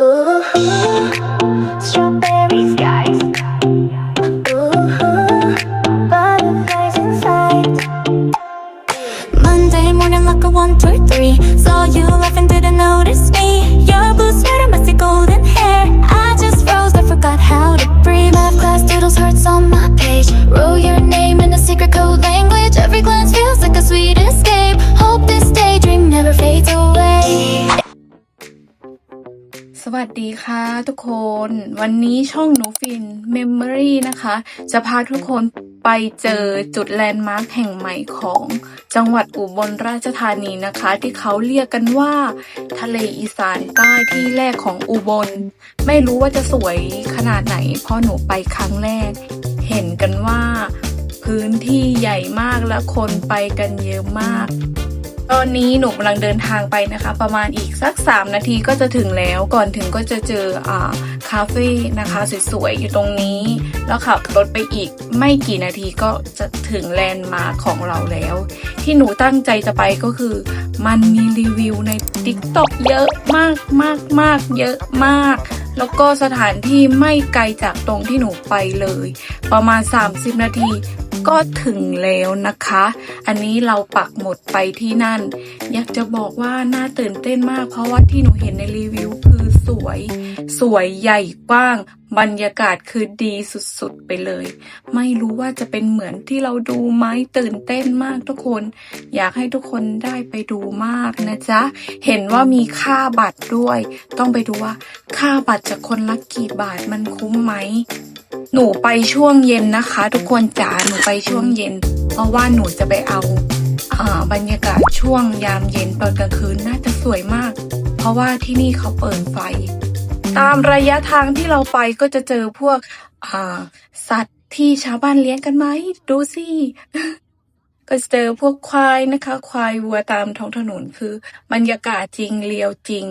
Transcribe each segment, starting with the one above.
Ooh, วัสดีค่ะทุกคน วันนี้ช่องหนูฟิน Memory นะคะ จะพาทุกคนไปเจอจุดแลนด์มาร์คแห่งใหม่ของจังหวัดอุบลราชธานีนะคะ ที่เขาเรียกกันว่า ทะเลอีสานใต้ที่แรกของอุบล ไม่รู้ว่าจะสวยขนาดไหน เพราะหนูไปครั้งแรก เห็นกันว่า พื้นที่ใหญ่มากและคนไปกันเยอะมาก ตอนนี้หนูกำลังเดินทางไปนะคะ ประมาณอีกสัก 3 นาทีก็จะถึงแล้วก่อนถึงก็จะเจออ่าคาเฟ่นะคะสวยๆอยู่ตรงนี้ แล้วขับรถไปอีกไม่กี่นาทีก็จะถึงแลนด์มาร์คของเราแล้ว ที่หนูตั้งใจจะไปก็คือ มันมีรีวิวใน TikTok เยอะมากมากมากเยอะมาก แล้วก็สถานที่ไม่ไกลจากตรงที่หนูไปเลย ประมาณ 30 นาที ก็ถึงแล้วนะคะ อันนี้เราปักหมดไปที่นั่น อยากจะบอกว่าน่าตื่นเต้นมาก เพราะว่าที่หนูเห็นในรีวิวคือสวย สวยใหญ่กว้าง บรรยากาศคือดีสุดๆไปเลย ไม่รู้ว่าจะเป็นเหมือนที่เราดูไหมตื่นเต้นมากทุกคน อยากให้ทุกคนได้ไปดูมากนะจ๊ะ เห็นว่ามีค่าบัตรด้วย ต้องไปดูว่า ค่าบัตรจะคนละกี่บาทมันคุ้มไหม หนูไปช่วงเย็นนะคะ ทุกคนจ๋าหนูไปช่วงเย็น เพราะว่าหนูจะไปเอาบรรยากาศช่วงยามเย็นตอนกลางคืนน่าจะสวยมาก เพราะว่าที่นี่เขาเปิดไฟ ตามระยะทางที่เราไปก็จะเจอพวกสัตว์ที่ชาวบ้านเลี้ยงกันไหมดูสิก็เจอพวกควายนะคะ ควายวัวตามท้องถนนคือบรรยากาศจริงเรียวจริง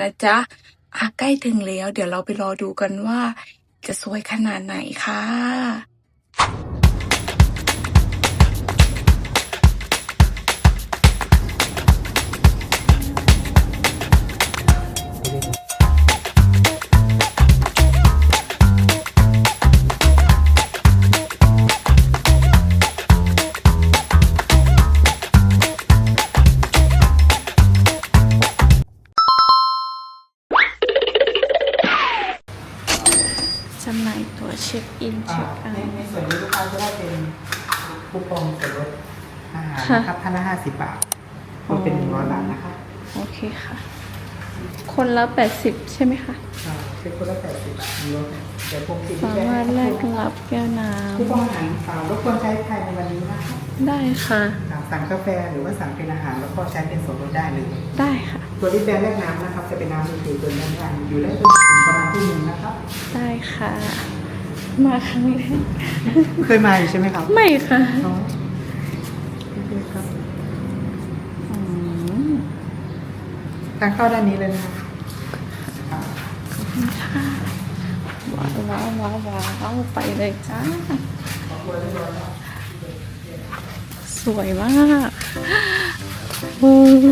นะจ๊ะอะใกล้ถึงแล้ว เดี๋ยวเราไปรอดูกันว่า จะสวยขนาดไหนค่ะ เช็คอินอ่าเช็คเอาในในส่วนนี้ลูกค้าจะได้เป็นคูปองส่วนลดอาหารค่ะนะครับท่านละห้าสิบบาทรวมเป็นหนึ่งร้อยบาทนะครับโอเคค่ะ คนละแปดสิบใช่ไหมคะ อ่าเป็นคนละแปดสิบบาทมีลดเดี๋ยวผมติดสามารถแลกรับแก้วน้คูปองอาหารอ่ารบกวนใช้ภายในวันนี้นะครับำได้ค่ะ อ่าสั่งกาแฟหรือว่าสั่งเป็นอาหารแล้วก็ใช้เป็นส่วนลดได้เลย ได้ค่ะ ตัวที่แบรนด์แรกน้ำนะครับ จะเป็นน้ำมือถือตัวนี้ทานอยู่ได้จนถึงประมาณที่หนึ่งนะครับ ได้ค่ะ มาครั้งแรกเคยมาอยู่ใช่ไหมครับไม่ค่ะอ๋อโอเคครับอืมทางเข้าด้านนี้เลยนะครับค่ะว้าวว้าวว้าวว้าวไปเลยจ้า สวยมากโอ้โห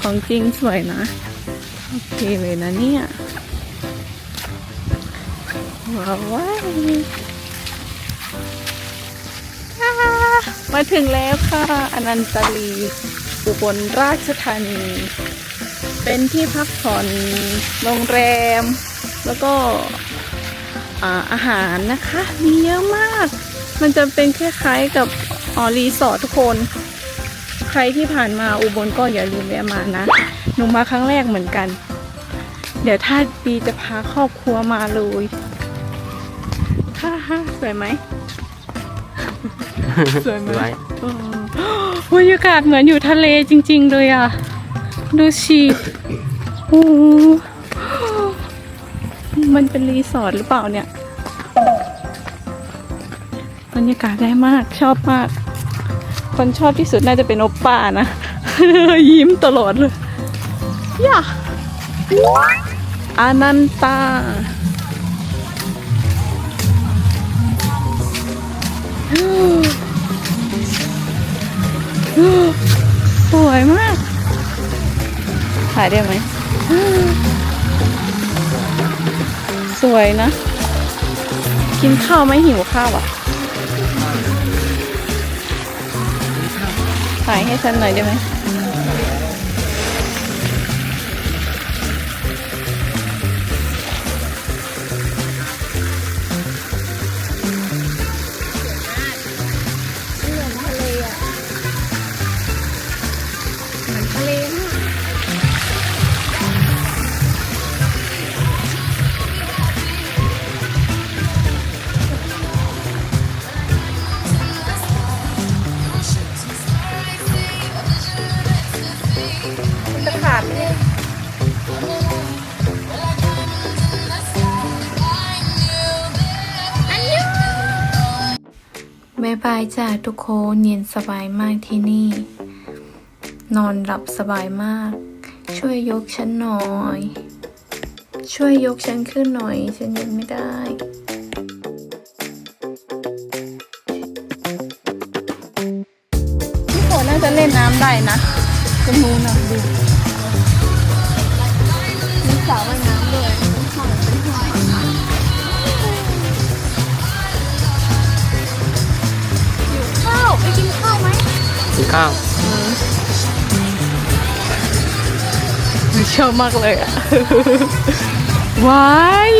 ของจริงสวยนะ โอเคเลยนะเนี่ย ว้าวมาถึงแล้วค่ะ อนันตลีอุบลราชธานี เป็นที่พักผ่อนโรงแรม แล้วก็อาอาหารนะคะ มีเยอะมาก มันจะเป็นคล้ายๆกับออรีสอร์ททุกคน ใครที่ผ่านมาอุบลก็อย่าลืมแวะมานะหนูมาครั้งแรกเหมือนกัน เดี๋ยวถ้าดีจะพาครอบครัวมาเลย ฮ่าฮ่าสวยไหม สวยไหมเออบรรยากาศเหมือนอยู่ทะเลจริง ๆ เลยอะ ดูสิโอ้โหมันเป็นรีสอร์ทหรือเปล่าเนี่ย บรรยากาศได้มากชอบมาก คนชอบที่สุดน่าจะเป็นโอปป้านะ ยิ้มตลอดเลย ย่าอานันตา สวยมาก ถ่ายได้ไหม สวยนะ กินข้าวไหม่หิวข้าวอะ ถ่ายให้ฉันหน่อยได้ไหม จ้าทุกคนเย็นสบายมากที่นี่ นอนหลับสบายมาก ช่วยยกฉันหน่อย ช่วยยกฉันขึ้นหน่อย ฉันยังไม่ได้พี่ฝนน่าจะเล่นน้ำได้นะตรงนู้นนะดูมีสระว่ายน้ำาวไหมกินข้าวชอบมากเลยอะว้าย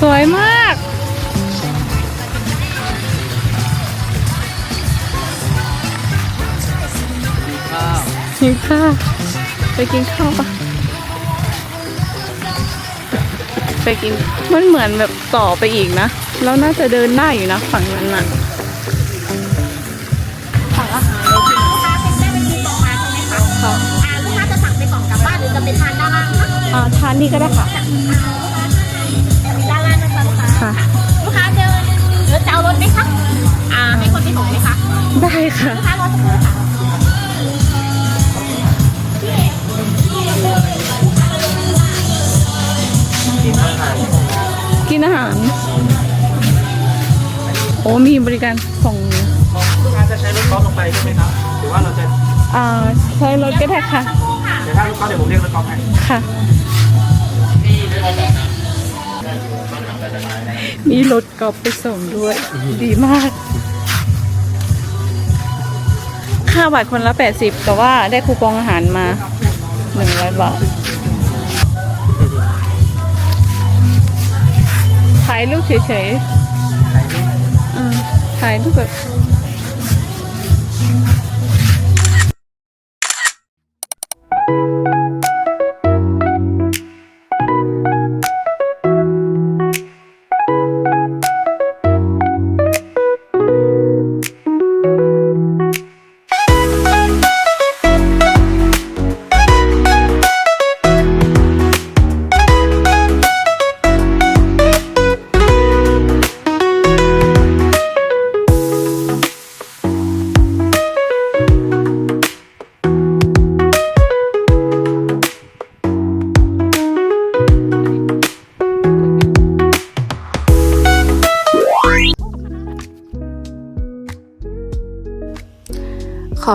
สวยมากข้าวหิวข้าวไปกินข้าวปะไปกินมันเหมือนแบบต่อไปอีกนะ แล้วน่าจะเดินได้อยู่นะฝั่งนั้นน่ะ อ่าทานนี่ก็ได้ค่ะแต่มีด้านล่างนะคะลูกค้าค่ะ ลูกค้าเดินหรือจะเอารถไหมคะอ่าให้คนที่ส่งไหมคะได้ค่ะ ลูกค้ารอสักครู่ค่ะกินอาหาร โอ้มีบริการส่งลูกค้าจะใช้รถกอล์ฟลงไปใช่ไหมครับ หรือว่าเราจะอ่าใช้รถก็ได้ค่ะ เดี๋ยวถ้ารถกอล์ฟเดี๋ยวผมเรียกรถกอล์ฟให้ ค่ะ มีรถกอล์ฟไปส่งด้วย ดีมาก ค่าบัตรคนละ 80 แต่ว่าได้คูปองอาหารมา 100 บาทถ่ายรูปเฉยๆอืมถ่ายรูปแบบ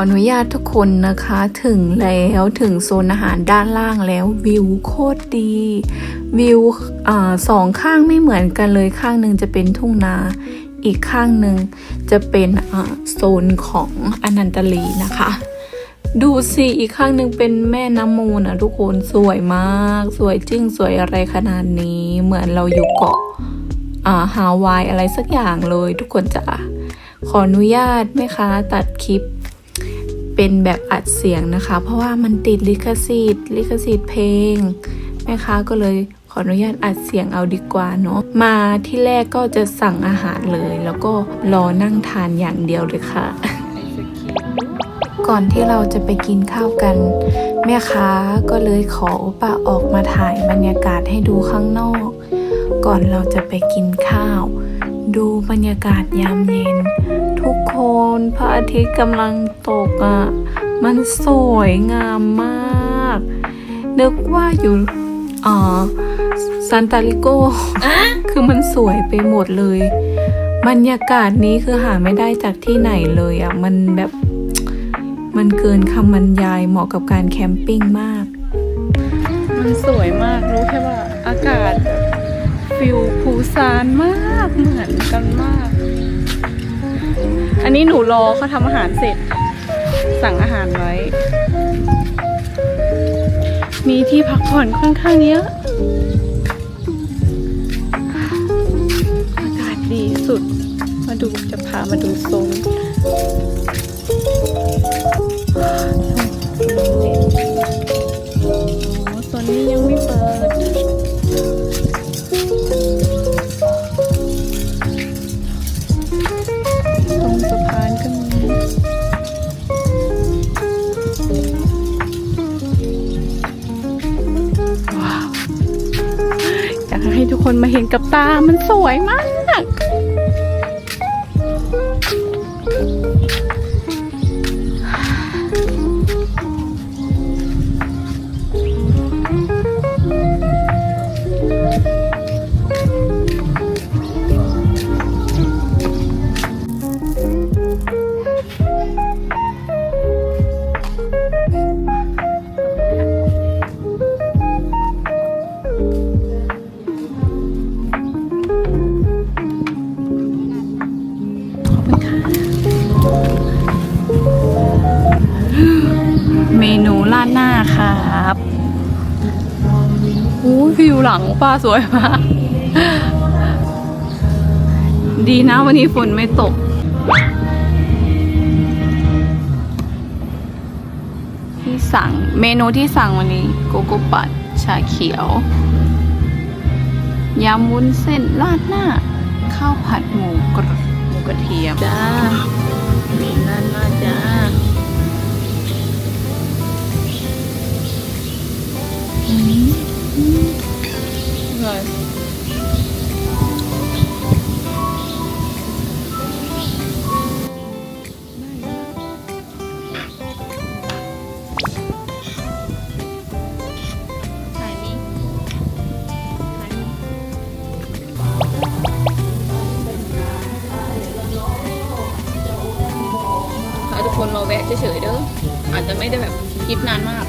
ออนุญาตทุกคนนะคะถึงแล้วถึงโซนอาหารด้านล่างแล้ววิวโคตรดีวิวอสองข้างไม่เหมือนกันเลยข้างหนึ่งจะเป็นทุ่งนา อีกข้างหนึ่งจะเป็นโซนของอนันตลีนะคะ ดูสิอีกข้างหนึ่งเป็นแม่น้ำมูลนะทุกคนสวยมาก สวยจริงสวยอะไรขนาดนี้เหมือนเราอยู่เกาะฮาวายอะไรสักอย่างเลยทุกคนจ๋าขออนุญาตไหมคะ ตัดคลิป เป็นแบบอัดเสียงนะคะ เพราะว่ามันติดลิขสิทธิ์ลิขสิทธิ์เพลงแม่ค้าก็เลยขออนุญาตอัดเสียงเอาดีกว่าเนาะมาที่แรกก็จะสั่งอาหารเลย แล้วก็รอนั่งทานอย่างเดียวเลยค่ะ ก่อนที่เราจะไปกินข้าวกัน แม่ค้าก็เลยขอป้าออกมาถ่ายบรรยากาศให้ดูข้างนอก ก่อนเราจะไปกินข้าว ดูบรรยากาศยามเย็น คนพระอาทิตย์กำลังตกอะ มันสวยงามมาก นึกว่าอยู่อ่าซานตาลิโกคือมันสวยไปหมดเลย บรรยากาศนี้คือหาไม่ได้จากที่ไหนเลยอะ มันแบบ มันเกินคำบรรยายเหมาะกับการแคมปิ้งมาก มันสวยมาก รู้แค่ว่าอากาศแบบฟิลภูซานมากเหมือนกันมาก อันนี้หนูรอเขาทำอาหารเสร็จ สั่งอาหารไว้ มีที่พักผ่อนค่อนข้างเยอะอากาศดีสุด มาดูจะพามาดูโซน วิวหลังป้าสวยมากดีนะวันนี้ฝนไม่ตก ที่สั่งเมนูที่สั่งวันนี้โกโก้ปัดชาเขียวยำวุ้นเส้นราดหน้า ข้าวผัดหมูกระหมูกระเทียมจ้ามีราดหน้าจ้าอืมอืม อร่อยถ่ายนี่ถ่ายนี่ถ้าทุกคนมาแวะเฉยๆเด้ออาจจะไม่ได้แบบคลิปนานมาก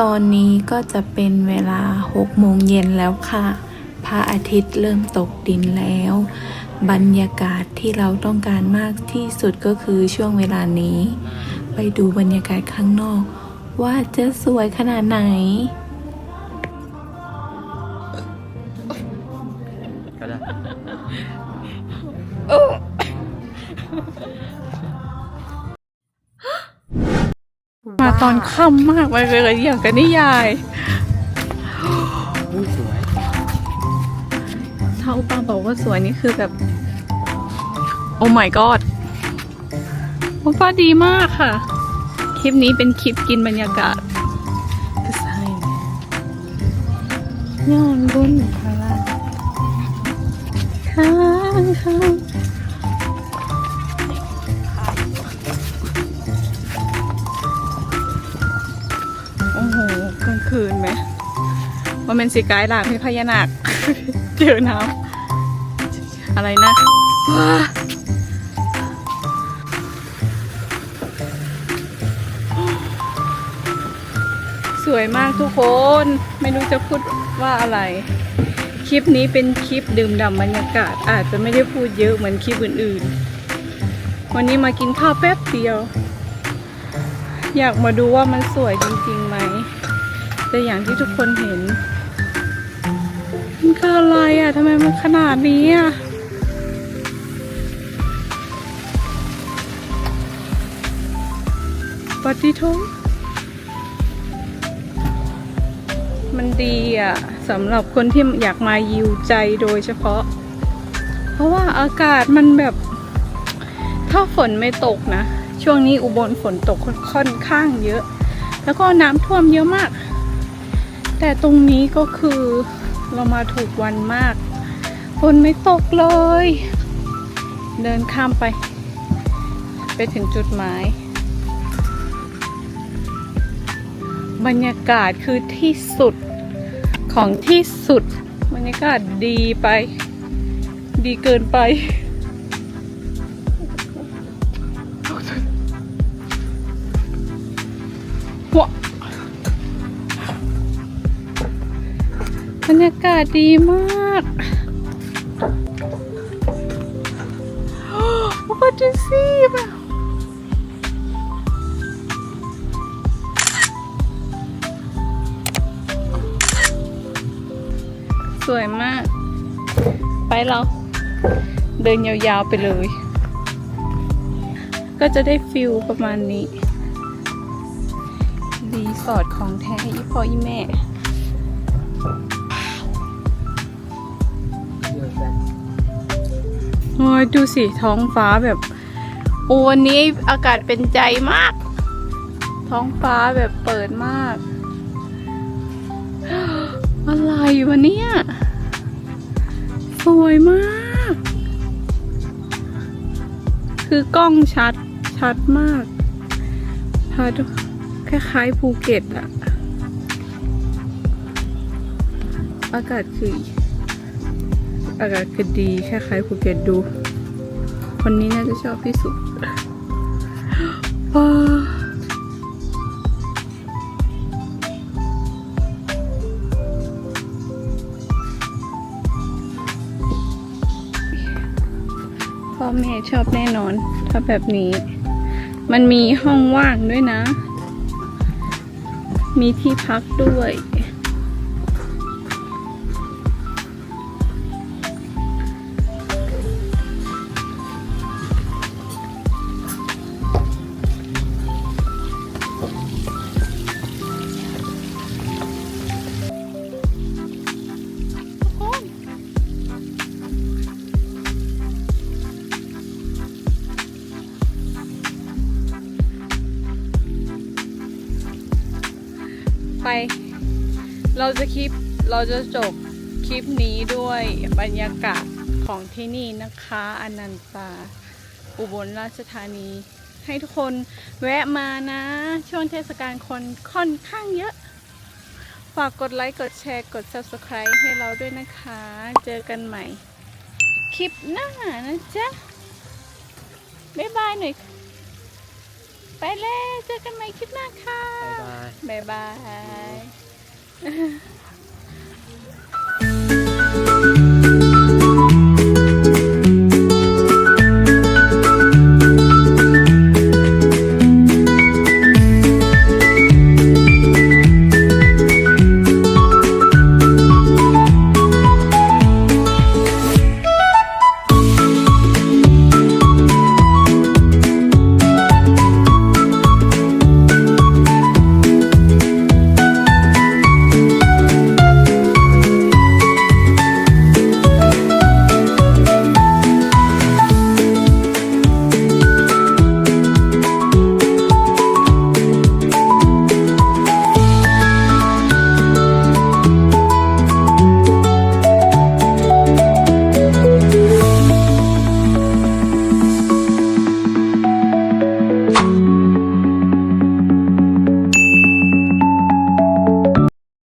ตอนนี้ก็จะเป็นเวลา6โมงเย็นแล้วค่ะ พระอาทิตย์เริ่มตกดินแล้ว บรรยากาศที่เราต้องการมากที่สุดก็คือช่วงเวลานี้ ไปดูบรรยากาศข้างนอก ว่าจะสวยขนาดไหน ตอนค่ำมากไปเลยอย่างกับนิยายอุ้ยสวยถ้าอุปาบอกว่าสวยนี่คือแบบ โอ้ my god อุปาดีมากค่ะ คลิปนี้เป็นคลิปกินบรรยากาศก็ใช่ย้อนบุญพละข้างข้าง ว่าเป็นสีกายหลากให้พญานาค เจอน้ำอะไรนะสวยมากทุกคนไม่รู้จะพูดว่าอะไร คลิปนี้เป็นคลิปดื่มด่ำบรรยากาศ อาจจะไม่ได้พูดเยอะเหมือนคลิปอื่นๆ วันนี้มากินข้าวแป๊บเดียว อยากมาดูว่ามันสวยจริงๆไหมแต่อย่างที่ทุกคนเห็น มันคืออะไรอะทำไมมันขนาดนี้อะปฏิโทมันดีอะสำหรับคนที่อยากมายิวใจโดยเฉพาะ เพราะว่าอากาศมันแบบ ถ้าฝนไม่ตกนะ ช่วงนี้อุบลฝนตกค่อนข้างเยอะ แล้วก็น้ำท่วมเยอะมาก แต่ตรงนี้ก็คือ เรามาถูกวันมาก ฝนไม่ตกเลย เดินข้ามไป ไปถึงจุดหมาย บรรยากาศคือที่สุดของที่สุด บรรยากาศดีไป ดีเกินไป รรยากาศดีมากโอ้วัดดูสิแบบสวยมาก ไปเรา เดินยาวๆไปเลย ก็จะได้ฟิลประมาณนี้ รีสอร์ทของแท้อีพ่ออีแม่ โอ้ยดูสิท้องฟ้าแบบโอ้วันนี้อากาศเป็นใจมาก ท้องฟ้าแบบเปิดมาก อะไรวะเนี่ยสวยมาก คือกล้องชัดชัดมากพาดูคล้ายๆภูเก็ตอะอากาศคือ อากาศคือดีคล้ายๆภูเก็ตดู คนนี้น่าจะชอบที่สุดว้าพ่อแม่ชอบแน่นอน ถ้าแบบนี้ มันมีห้องว่างด้วยนะ มีที่พักด้วย เราจะคลิปเราจะจบคลิปนี้ด้วยบรรยากาศของที่นี่นะคะอนันตาอุบลราชธานี ให้ทุกคนแวะมานะ ช่วงเทศกาลคนค่อนข้างเยอะ ฝากกดไลค์ กดแชร์ กด Subscribe ให้เราด้วยนะคะ เจอกันใหม่ คลิปหน้านะจ๊ะ บ๊ายบายหน่อย ไปแล้ว เจอกันใหม่คลิปหน้าค่ะ บ๊ายบาย บ๊ายบาย 嗯。